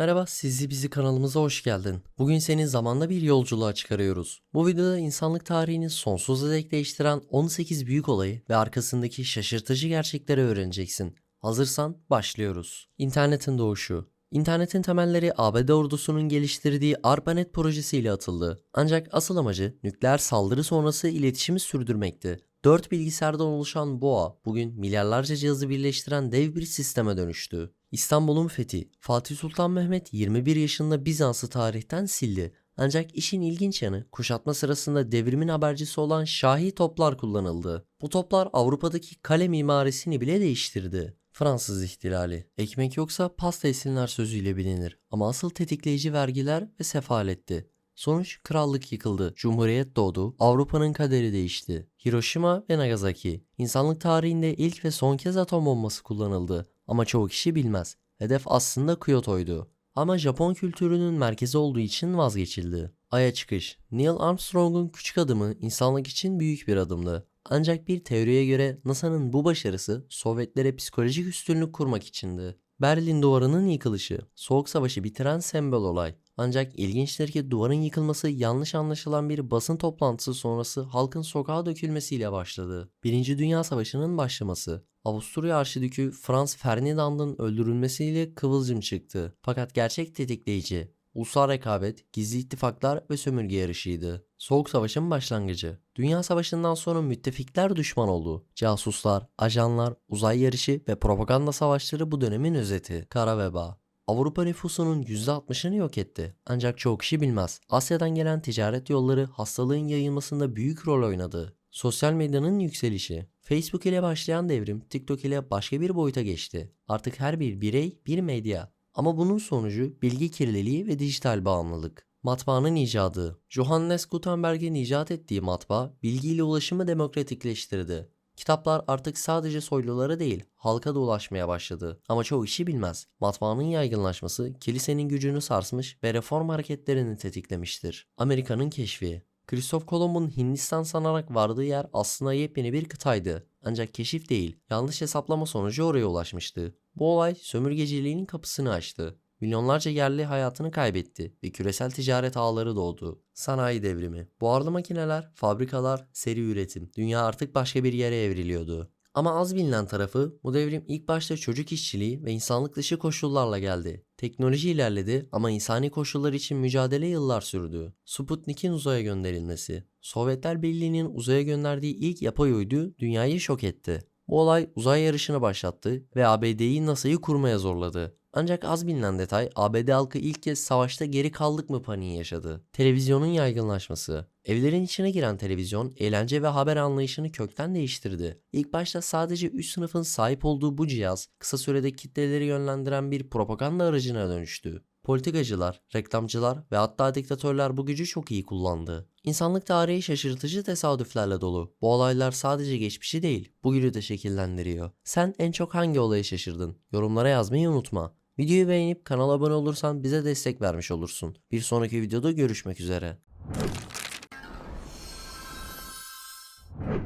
Merhaba, sizi bizi kanalımıza hoş geldin. Bugün seni zamanda bir yolculuğa çıkarıyoruz. Bu videoda insanlık tarihini sonsuza dek değiştiren 18 büyük olayı ve arkasındaki şaşırtıcı gerçekleri öğreneceksin. Hazırsan başlıyoruz. İnternetin doğuşu. İnternetin temelleri ABD ordusunun geliştirdiği ARPANET projesiyle atıldı. Ancak asıl amacı nükleer saldırı sonrası iletişimi sürdürmekti. 4 bilgisayardan oluşan BOA bugün milyarlarca cihazı birleştiren dev bir sisteme dönüştü. İstanbul'un fethi Fatih Sultan Mehmet 21 yaşında Bizans'ı tarihten sildi. Ancak işin ilginç yanı kuşatma sırasında devrimin habercisi olan şahi toplar kullanıldı. Bu toplar Avrupa'daki kale mimarisini bile değiştirdi. Fransız ihtilali. Ekmek yoksa pasta yesinler sözüyle bilinir ama asıl tetikleyici vergiler ve sefaletti. Sonuç krallık yıkıldı, cumhuriyet doğdu, Avrupa'nın kaderi değişti. Hiroşima ve Nagasaki. İnsanlık tarihinde ilk ve son kez atom bombası kullanıldı ama çoğu kişi bilmez. Hedef aslında Kyoto'ydu. Ama Japon kültürünün merkezi olduğu için vazgeçildi. Ay'a çıkış. Neil Armstrong'un küçük adımı insanlık için büyük bir adımdı. Ancak bir teoriye göre NASA'nın bu başarısı Sovyetlere psikolojik üstünlük kurmak içindi. Berlin duvarının yıkılışı, Soğuk Savaşı bitiren sembol olay. Ancak ilginçtir ki duvarın yıkılması yanlış anlaşılan bir basın toplantısı sonrası halkın sokağa dökülmesiyle başladı. Birinci Dünya Savaşı'nın başlaması. Avusturya Arşidükü Franz Ferdinand'ın öldürülmesiyle kıvılcım çıktı. Fakat gerçek tetikleyici ulusal rekabet, gizli ittifaklar ve sömürge yarışıydı. Soğuk Savaş'ın başlangıcı. Dünya Savaşı'ndan sonra müttefikler düşman oldu. Casuslar, ajanlar, uzay yarışı ve propaganda savaşları bu dönemin özeti. Kara veba. Avrupa nüfusunun %60'ını yok etti. Ancak çoğu kişi bilmez. Asya'dan gelen ticaret yolları hastalığın yayılmasında büyük rol oynadı. Sosyal medyanın yükselişi. Facebook ile başlayan devrim TikTok ile başka bir boyuta geçti. Artık her bir birey bir medya. Ama bunun sonucu bilgi kirliliği ve dijital bağımlılık. Matbaanın icadı. Johannes Gutenberg'in icat ettiği matbaa bilgiyle ulaşımı demokratikleştirdi. Kitaplar artık sadece soylulara değil, halka da ulaşmaya başladı. Ama çoğu kişi bilmez. Matbaanın yaygınlaşması kilisenin gücünü sarsmış ve reform hareketlerini tetiklemiştir. Amerika'nın keşfi. Kristof Kolomb'un Hindistan sanarak vardığı yer aslında yepyeni bir kıtaydı. Ancak keşif değil, yanlış hesaplama sonucu oraya ulaşmıştı. Bu olay sömürgeciliğin kapısını açtı. Milyonlarca yerli hayatını kaybetti ve küresel ticaret ağları doğdu. Sanayi devrimi. Buharlı makineler, fabrikalar, seri üretim. Dünya artık başka bir yere evriliyordu. Ama az bilinen tarafı bu devrim ilk başta çocuk işçiliği ve insanlık dışı koşullarla geldi. Teknoloji ilerledi ama insani koşullar için mücadele yıllar sürdü. Sputnik'in uzaya gönderilmesi. Sovyetler Birliği'nin uzaya gönderdiği ilk yapay uydu dünyayı şok etti. Bu olay uzay yarışını başlattı ve ABD'yi NASA'yı kurmaya zorladı. Ancak az bilinen detay ABD halkı ilk kez savaşta geri kaldık mı paniği yaşadı. Televizyonun yaygınlaşması. Evlerin içine giren televizyon eğlence ve haber anlayışını kökten değiştirdi. İlk başta sadece üst sınıfın sahip olduğu bu cihaz kısa sürede kitleleri yönlendiren bir propaganda aracına dönüştü. Politikacılar, reklamcılar ve hatta diktatörler bu gücü çok iyi kullandı. İnsanlık tarihi şaşırtıcı tesadüflerle dolu. Bu olaylar sadece geçmişi değil, bugünü de şekillendiriyor. Sen en çok hangi olayı şaşırdın? Yorumlara yazmayı unutma. Videoyu beğenip kanala abone olursan bize destek vermiş olursun. Bir sonraki videoda görüşmek üzere.